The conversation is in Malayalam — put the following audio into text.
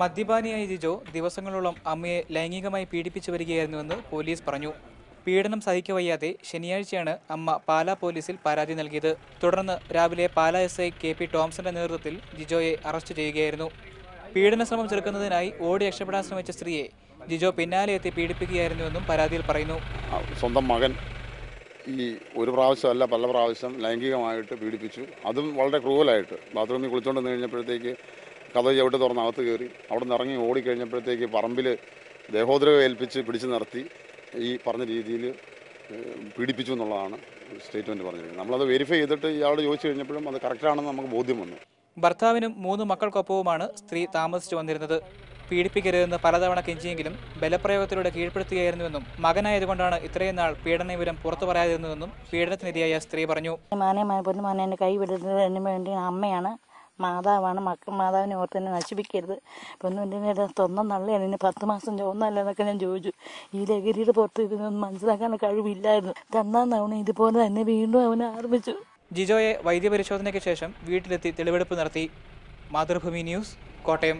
മദ്യപാനിയായ ജിജോ ദിവസങ്ങളോളം അമ്മയെ ലൈംഗികമായി പീഡിപ്പിച്ചു വരികയായിരുന്നുവെന്ന് പോലീസ് പറഞ്ഞു. പീഡനം സഹിക്കവയ്യാതെ ശനിയാഴ്ചയാണ് അമ്മ പാലാ പോലീസിൽ പരാതി നൽകിയത്. തുടർന്ന് രാവിലെ Pala S I K P ടോംസന്റെ നേതൃത്വത്തിൽ ജിജോയെ അറസ്റ്റ് ചെയ്യുകയായിരുന്നു. പീഡന ശ്രമം ചെറുക്കുന്നതിനായി ഓടി രക്ഷപ്പെടാൻ ശ്രമിച്ച സ്ത്രീയെ ജിജോ പിന്നാലെ എത്തി പീഡിപ്പിക്കുകയായിരുന്നുവെന്നും പരാതിയിൽ പറയുന്നു. സ്വന്തം മകൻ ഈ ഒരു പ്രാവശ്യമല്ല പല പ്രാവശ്യം ലൈംഗികമായിട്ട് പീഡിപ്പിച്ചു. അതും വളരെ ക്രൂവലായിട്ട് ബാത്റൂമിൽ കുളിച്ചുകൊണ്ട് കഴിഞ്ഞപ്പോഴത്തേക്ക് കഥ ചവിട്ട് തുറന്ന് അകത്ത് കയറി. അവിടെ നിന്ന് ഇറങ്ങി ഓടിക്കഴിഞ്ഞപ്പോഴത്തേക്ക് പറമ്പിൽ ദേഹോദ്രവം ഏൽപ്പിച്ച് പിടിച്ചു നിർത്തി. ഈ പറഞ്ഞ രീതിയിൽ പീഡിപ്പിച്ചു എന്നുള്ളതാണ് സ്റ്റേറ്റ്മെന്റ് പറഞ്ഞിരിക്കുന്നത്. നമ്മളത് വെരിഫൈ ചെയ്തിട്ട് ഇയാളോട് ചോദിച്ചു കഴിഞ്ഞപ്പോഴും അത് കറക്റ്റാണെന്ന് നമുക്ക് ബോധ്യം വന്നു. ഭർത്താവിനും മൂന്ന് മക്കൾക്കൊപ്പവുമാണ് സ്ത്രീ താമസിച്ചു വന്നിരുന്നത്. പീഡിപ്പിക്കരുതെന്ന് പലതവണ കെഞ്ചിയെങ്കിലും ബലപ്രയോഗത്തിലൂടെ കീഴ്പ്പെടുത്തുകയായിരുന്നുവെന്നും മകനായതുകൊണ്ടാണ് ഇത്രയും നാൾ പീഡന വിവരം പുറത്തു പറയാതിരുന്നതെന്നും പീഡനത്തിനിരയായ സ്ത്രീ പറഞ്ഞു. മാനെ മാനെ പൊന്നു മാനെ എന്നെ കൈ വിടുന്നതിന് വേണ്ടി അമ്മയാണ് മാതാവാണ്. മക്ക മാതാവിനെ ഓർത്ത് എന്നെ നശിപ്പിക്കരുത്. എന്റെ സ്വന്തം നല്ലതാണ് എന്നെ പത്ത് മാസം ചോന്നല്ല എന്നൊക്കെ ഞാൻ ചോദിച്ചു. ഈ ലഹരിയുടെ പുറത്ത് ഇതിനൊന്നും മനസ്സിലാക്കാനുള്ള കഴിവില്ലായിരുന്നു. രണ്ടാം തവണ ഇതുപോലെ തന്നെ വീണ്ടും അവനെ ആരംഭിച്ചു ജിജോയെ വൈദ്യപരിശോധനയ്ക്ക് ശേഷം വീട്ടിലെത്തി തെളിവെടുപ്പ് നടത്തി. മാതൃഭൂമി ന്യൂസ് കോട്ടയം.